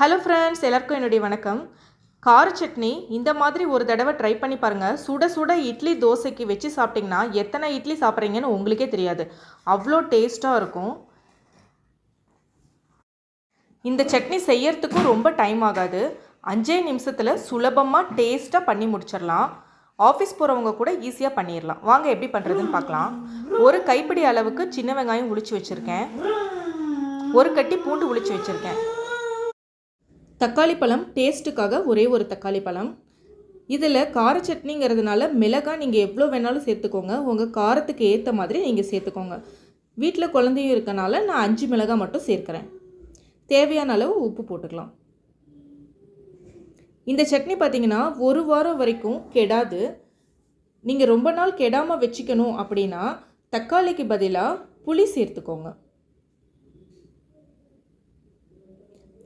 Hello friends எல்லாருக்கும் என்னுடைய வணக்கம். கார சட்னி இந்த மாதிரி ஒரு தடவை ட்ரை பண்ணி பாருங்கள் சுட சுட இட்லி தோசைக்கு வச்சு சாப்பிட்டிங்கன்னா எத்தனை இட்லி சாப்பிட்றீங்கன்னு உங்களுக்கே தெரியாது. அவ்வளோ டேஸ்ட்டாக இருக்கும். இந்த சட்னி செய்யறதுக்கும் ரொம்ப டைம் ஆகாது. அஞ்சே நிமிஷத்தில் சுலபமாக டேஸ்ட்டாக பண்ணி முடிச்சிடலாம். ஆஃபீஸ் போகிறவங்க கூட ஈஸியாக பண்ணிடலாம். வாங்க எப்படி பண்ணுறதுன்னு பார்க்கலாம். ஒரு கைப்பிடி அளவுக்கு சின்ன வெங்காயம் உளிச்சு வச்சுருக்கேன். ஒரு கட்டி பூண்டு உளிச்சு வச்சுருக்கேன். தக்காளி பழம் டேஸ்ட்டுக்காக ஒரே ஒரு தக்காளி பழம் இதில் கார சட்னிங்கிறதுனால மிளகாய் நீங்கள் எவ்வளோ வேணாலும் சேர்த்துக்கோங்க. உங்கள் காரத்துக்கு ஏற்ற மாதிரி நீங்கள் சேர்த்துக்கோங்க. வீட்டில் குழந்தையும் இருக்கனால நான் அஞ்சு மிளகாய் மட்டும் சேர்க்குறேன். தேவையான அளவு உப்பு போட்டுக்கலாம். இந்த சட்னி பார்த்தீங்கன்னா ஒரு வாரம் வரைக்கும் கெடாது. நீங்கள் ரொம்ப நாள் கெடாமல் வச்சுக்கணும் அப்படின்னா தக்காளிக்கு பதிலாக புளி சேர்த்துக்கோங்க.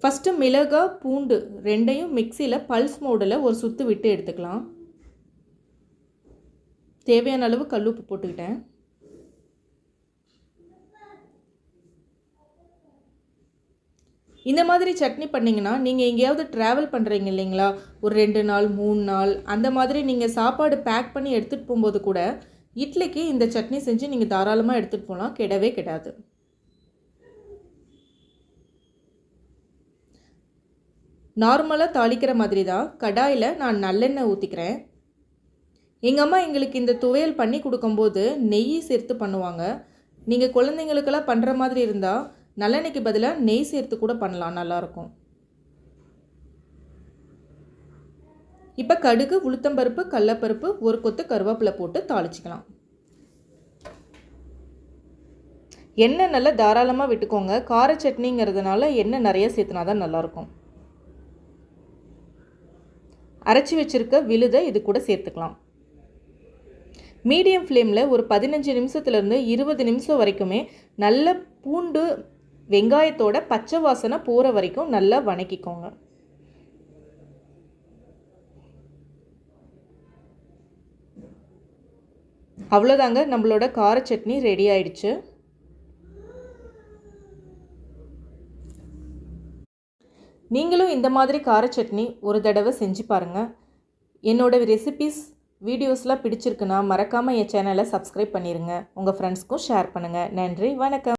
ஃபஸ்ட்டு மிளகாய் பூண்டு ரெண்டையும் மிக்சியில் பல்ஸ் மோடில் ஒரு சுற்று விட்டு எடுத்துக்கலாம். தேவையான அளவு கல்லுப்பு போட்டுக்கிட்டேன். இந்த மாதிரி சட்னி பண்ணிங்கன்னா நீங்கள் எங்கேயாவது ட்ராவல் பண்ணுறீங்க இல்லைங்களா? ஒரு ரெண்டு நாள் மூணு நாள் அந்த மாதிரி நீங்கள் சாப்பாடு பேக் பண்ணி எடுத்துகிட்டு போகும்போது கூட இட்லிக்கு இந்த சட்னி செஞ்சு நீங்கள் தாராளமாக எடுத்துகிட்டு போகலாம். கெடவே கெடாது. நார்மலாக தாளிக்கிற மாதிரி தான் கடாயில் நான் நல்லெண்ணெய் ஊற்றிக்கிறேன் எங்கள் அம்மா எங்களுக்கு இந்த துவையல் பண்ணி கொடுக்கும்போது நெய் சேர்த்து பண்ணுவாங்க. நீங்கள் குழந்தைங்களுக்கெல்லாம் பண்ணுற மாதிரி இருந்தால் நல்லெண்ணெய்க்கு பதிலாக நெய் சேர்த்து கூட பண்ணலாம் நல்லாயிருக்கும் இப்போ கடுகு உளுத்தம்பருப்பு கடலப்பருப்பு ஒரு கொத்து கருவேப்பிலை போட்டு தாளிச்சிக்கலாம். எண்ணெய் நல்லா தாராளமாக விட்டுக்கோங்க. கார சட்னிங்கிறதுனால எண்ணெய் நிறைய சேர்த்துனா தான் நல்லாயிருக்கும் அரைச்சி வச்சுருக்க விழுதை இது கூட சேர்த்துக்கலாம். மீடியம் ஃப்ளேமில் ஒரு பதினஞ்சு நிமிஷத்துலேருந்து இருபது நிமிஷம் வரைக்குமே நல்ல பூண்டு வெங்காயத்தோட பச்சை வாசனை போகிற வரைக்கும் நல்லா வணக்கிக்கோங்க. அவ்வளோதாங்க நம்மளோட கார சட்னி ரெடி ஆயிடுச்சு. நீங்களும் இந்த மாதிரி கார சட்னி ஒரு தடவை செஞ்சு பாருங்கள் என்னோட ரெசிபிஸ் வீடியோஸ்லாம் பிடிச்சிருக்குன்னா மறக்காமல் என் சேனலை சப்ஸ்கிரைப் பண்ணிடுங்க உங்கள் ஃப்ரெண்ட்ஸ்க்கும் ஷேர் பண்ணுங்கள் நன்றி வணக்கம்.